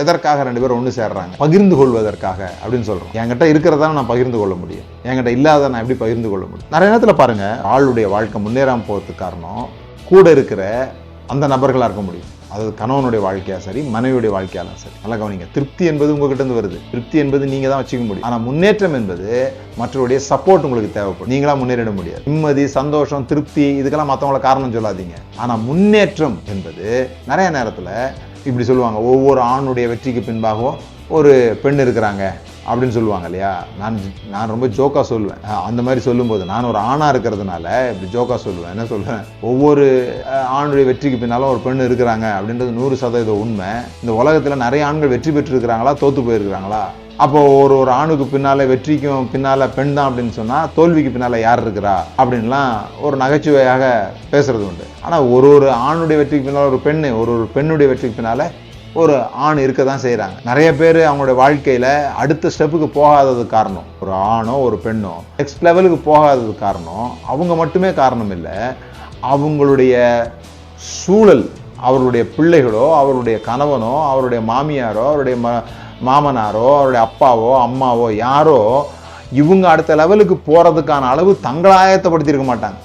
எதற்காக ரெண்டு பேரும் ஒன்று சேர்றாங்க? பகிர்ந்து கொள்வதற்காக அப்படின்னு சொல்கிறோம் என்கிட்ட இருக்கிறதா நான் பகிர்ந்து கொள்ள முடியும். என்கிட்ட இல்லாத நான் எப்படி பகிர்ந்து கொள்ள முடியும்? நிறைய நேரத்தில் பாருங்க ஆளுடைய வாழ்க்கை முன்னேறாமல் போகிறதுக்கு காரணம் கூட இருக்கிற அந்த நபர்களாக இருக்க முடியும். அது கணவனுடைய வாழ்க்கையாக சரி மனைவியுடைய வாழ்க்கையாலும் சரி. நல்லா கவனிங்க. திருப்தி என்பது உங்ககிட்ட இருந்து வருது. திருப்தி என்பது நீங்கள் தான் வச்சுக்க முடியும். ஆனால் முன்னேற்றம் என்பது மற்றவருடைய சப்போர்ட் உங்களுக்கு தேவைப்படும். நீங்களாக முன்னேறிட முடியாது. நிம்மதி சந்தோஷம் திருப்தி இதுக்கெல்லாம் மற்றவங்கள காரணம் சொல்லாதீங்க. ஆனால் முன்னேற்றம் என்பது நிறைய நேரத்தில் இப்படி சொல்லுவாங்க. ஒவ்வொரு ஆணுடைய வெற்றிக்கு பின்பாகவும் ஒரு பெண் இருக்கிறாங்க. அப்படின்னு சொல்லுவாங்க இல்லையா? நான் நான் ரொம்ப ஜோக்கா சொல்லுவேன். அந்த மாதிரி சொல்லும்போது நான் ஒரு ஆணாக இருக்கிறதுனால இப்படி ஜோக்கா சொல்லுவேன். என்ன சொல்லுவேன் ஒவ்வொரு ஆணுடைய வெற்றிக்கு பின்னாலும் ஒரு பெண் இருக்கிறாங்க அப்படின்றது நூறு சதவீதம் உண்மை. இந்த உலகத்தில் நிறைய ஆண்கள் வெற்றி பெற்று இருக்கிறாங்களா போயிருக்கிறாங்களா? அப்போ ஒரு ஒரு ஆணுக்கு பின்னால வெற்றிக்கும் பின்னால பெண் தான் அப்படின்னு சொன்னா தோல்விக்கு பின்னால யார் இருக்கிறா? அப்படின்லாம் ஒரு நகைச்சுவையாக பேசுறது உண்டு. ஆனா ஒரு ஒரு ஆணுடைய வெற்றிக்கு பின்னால ஒரு பெண்ணு ஒரு ஒரு பெண்ணுடைய வெற்றிக்கு பின்னால ஒரு ஆண் இருக்க தான் செய்கிறாங்க நிறைய பேர் அவங்களுடைய வாழ்க்கையில் அடுத்த ஸ்டெப்புக்கு போகாதது காரணம். ஒரு ஆணோ ஒரு பெண்ணோ நெக்ஸ்ட் லெவலுக்கு போகாதது காரணம். அவங்க மட்டுமே காரணம் இல்லை. அவங்களுடைய சூழல் அவருடைய பிள்ளைகளோ அவருடைய கணவனோ அவருடைய மாமியாரோ அவருடைய ம மாமனாரோ அவருடைய அப்பாவோ அம்மாவோ யாரோ இவங்க அடுத்த லெவலுக்கு போகிறதுக்கான அளவு தங்களை ஆயத்தப்படுத்தியிருக்க மாட்டாங்க.